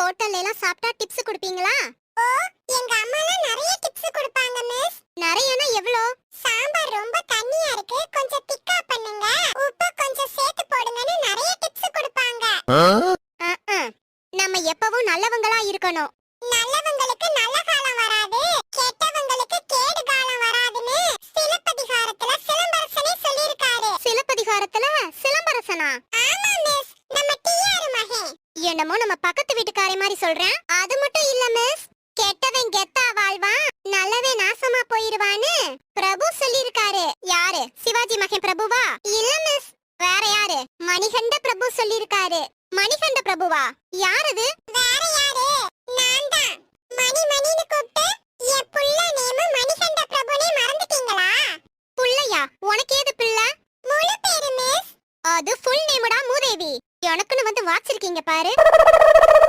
ஹோட்டல்ல எல்லாம் சாப்பிட்டா டிப்ஸ் கொடுப்பீங்களா? ஓ எங்க அம்மாலாம் நிறைய டிப்ஸ் கொடுப்பாங்க மிஸ் நிறையனா எவ்வளோ? சாம்பார் ரொம்ப தண்ணியா இருக்கு கொஞ்சம் திக்கா பண்ணுங்க. உப்பு கொஞ்சம் சேர்த்து போடுங்கன்னு நிறைய டிப்ஸ் கொடுப்பாங்க. நம்ம எப்பவும் நல்லவங்களா இருக்கணும். நல்லவங்களுக்கு நல்ல காலம் வராது கெட்டவங்களுக்கு கேடு காலம் வராதுன்னு சிலப்பதிகாரத்துல சிலம்பரசனே சொல்லியிருக்காரு. சிலப்பதிகாரத்துல சிலம்பரசனா ஆமா மிஸ் நம்ம டிஆர் மகன் என்னமோ நம்ம பக்கத்து வீட்டுக்காரி மாதிரி சொல்றேன். அது மட்டும் இல்ல மிஸ் கெட்டவன் கெத்தா வாழ்வான். நல்லவன் நாசமா போயிருவான்னு பிரபு சொல்லிருக்காரு யாரு? சிவாஜி மகன் பிரபுவா? இல்ல மிஸ் வேற யாரு? மணிகண்ட பிரபு சொல்லிருக்காரு மணிகண்ட பிரபுவா? யார் அது? வேற யாரு? நான் தான். மணி மணின்னு கூப்பிட்டு என் புள்ள நேம மணிகண்ட பிரபுனே மறந்துட்டீங்களா? புள்ளையா உனக்கு ஏது பிள்ளை? முழு பேரு மிஸ் அது ஃபுல் நேமுடா மூதே எனக்குன்னு வந்து வாச்சிருக்கீங்க பாரு.